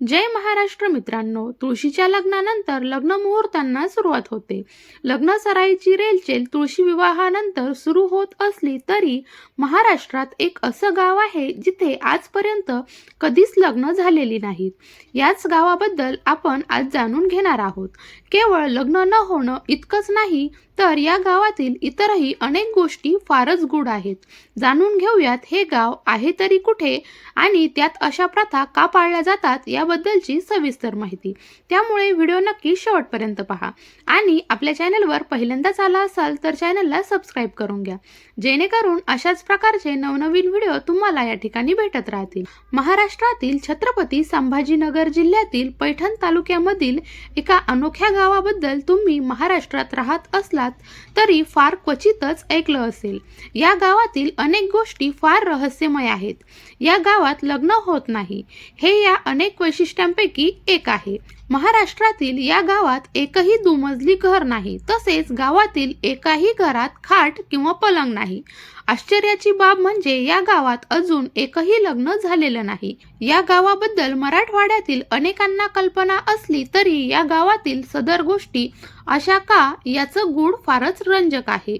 जय महाराष्ट्र मित्रांनो. तुळशीच्या लग्नानंतर लग्न मुहूर्तांना सुरुवात होते. लग्न सराईची रेलचेल तुळशी विवाहानंतर सुरू होत असली तरी महाराष्ट्रात एक असं गाव आहे जिथे आजपर्यंत कधीच लग्न झालेली नाहीत. याच गावाबद्दल आपण आज जाणून घेणार आहोत. केवळ लग्न न होणं इतकंच नाही तर या गावातील इतरही अनेक गोष्टी फारच गूढ आहेत. जाणून घेऊयात हे गाव आहे तरी कुठे आणि त्यात अशा प्रथा का पाळल्या जातात याबद्दलची सविस्तर माहिती. त्यामुळे व्हिडिओ नक्की शेवटपर्यंत पहा. आणि आपल्या चॅनलवर पहिल्यांदाच आला असाल तर चॅनलला सबस्क्राईब करून घ्या. जेणेकरून अशाच प्रकारचे नवनवीन व्हिडिओ तुम्हाला या ठिकाणी भेटत राहतील. महाराष्ट्रातील छत्रपती संभाजीनगर जिल्ह्यातील पैठण तालुक्यामधील एका अनोख्या गावाबद्दल तुम्ही महाराष्ट्रात राहत असला असतात तरी फार क्वचितच ऐकलं असेल. या गावातील अनेक गोष्टी फार रहस्यमय आहेत. या गावात लग्न होत नाही. हे या अनेक वैशिष्ट्यांपैकी एक आहे. महाराष्ट्रातील या गावात एकही दुमजली घर नाही. तसेच गावातील एकाही घरात खाट किंवा पलंग नाही. आश्चर्याची बाब म्हणजे या गावात अजून एकही लग्न झालेलं नाही. या गावाबद्दल मराठवाड्यातील अनेकांना कल्पना असली तरी या गावातील सदर गोष्टी अशा का याचं गूढ फारच रंजक आहे.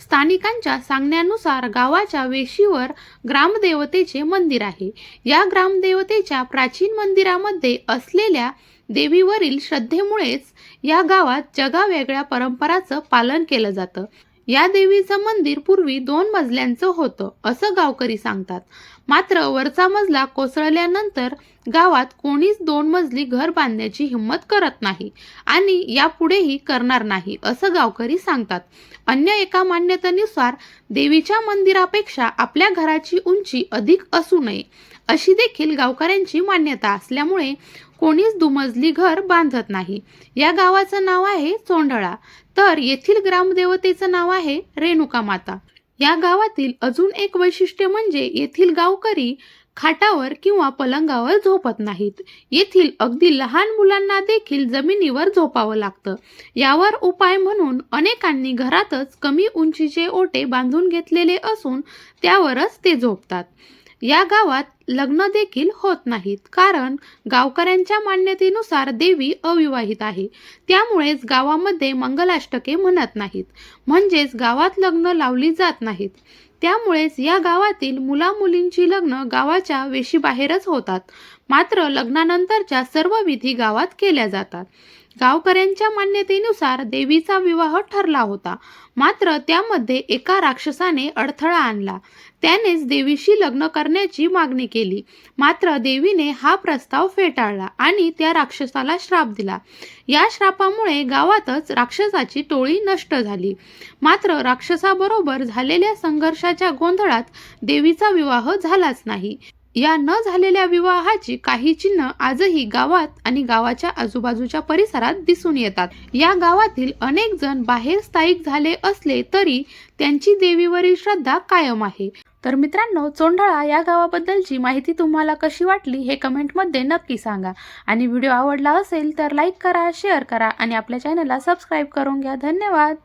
स्थानिकांच्या सांगण्यानुसार गावाच्या वेशीवर ग्रामदेवतेचे मंदिर आहे. या ग्रामदेवतेच्या प्राचीन मंदिरामध्ये असलेल्या देवीवरील श्रद्धेमुळेच या गावात जगावेगळ्या परंपराचं पालन केलं जातं. या देवीचं मंदिर पूर्वी दोन मजल्यांचं होतं असं गावकरी सांगतात. मात्र वरचा मजला कोसळल्यानंतर गावात कोणीच दोन मजली घर बांधण्याची हिंमत करत नाही आणि यापुढेही करणार नाही असं गावकरी सांगतात. अन्य एका मान्यतेनुसार देवीच्या मंदिरापेक्षा आपल्या घराची उंची अधिक असू नये अशी देखील गावकऱ्यांची मान्यता असल्यामुळे कोणीच दुमजली घर बांधत नाही. या गावाचं नाव आहे चोंढळा. तर येथील ग्रामदेवतेचं नाव आहे रेणुका माता या गावातील अजून एक वैशिष्ट्य म्हणजे येथील गावकरी खाटावर किंवा पलंगावर झोपत नाहीत. येथील अगदी लहान मुलांना देखील जमिनीवर झोपावं लागतं. यावर उपाय म्हणून अनेकांनी घरातच कमी उंचीचे ओटे बांधून घेतलेले असून त्यावरच ते झोपतात. या गावात लग्न देखील होत नाहीत. कारण गावकऱ्यांच्या मान्यतेनुसार देवी अविवाहित आहे. त्यामुळेच गावामध्ये मंगलाष्टके म्हणत नाहीत. म्हणजेच गावात लग्न लावली जात नाहीत. त्यामुळेच या गावातील मुलामुलींची लग्न गावाच्या वेशीबाहेरच होतात. मात्र लग्नानंतरच्या सर्व विधी गावात केल्या जातात. गावकऱ्यांच्या मान्यतेनुसार देवीचा विवाह ठरला होता. मात्र त्यामध्ये एका राक्षसाने अडथळा आणला. त्यानेच देवीशी लग्न करण्याची मागणी केली. मात्र देवीने हा प्रस्ताव फेटाळला आणि त्या राक्षसाला श्राप दिला. या श्रापामुळे गावातच राक्षसाची टोळी नष्ट झाली. मात्र राक्षसाबरोबर झालेल्या संघर्षाच्या गोंधळात देवीचा विवाह झालाच नाही. या न झालेल्या विवाहाची काही चिन्ह आजही गावात आणि गावाच्या आजूबाजूच्या परिसरात दिसून येतात. या गावातील अनेक जण बाहेर स्थायिक झाले असले तरी त्यांची देवीवरील श्रद्धा कायम आहे. तर मित्रांनो चोंढळा या गावाबद्दलची माहिती तुम्हाला कशी वाटली हे कमेंटमध्ये नक्की सांगा. आणि व्हिडिओ आवडला असेल तर लाईक करा शेअर करा आणि आपल्या चॅनलला सबस्क्राईब करून घ्या. धन्यवाद!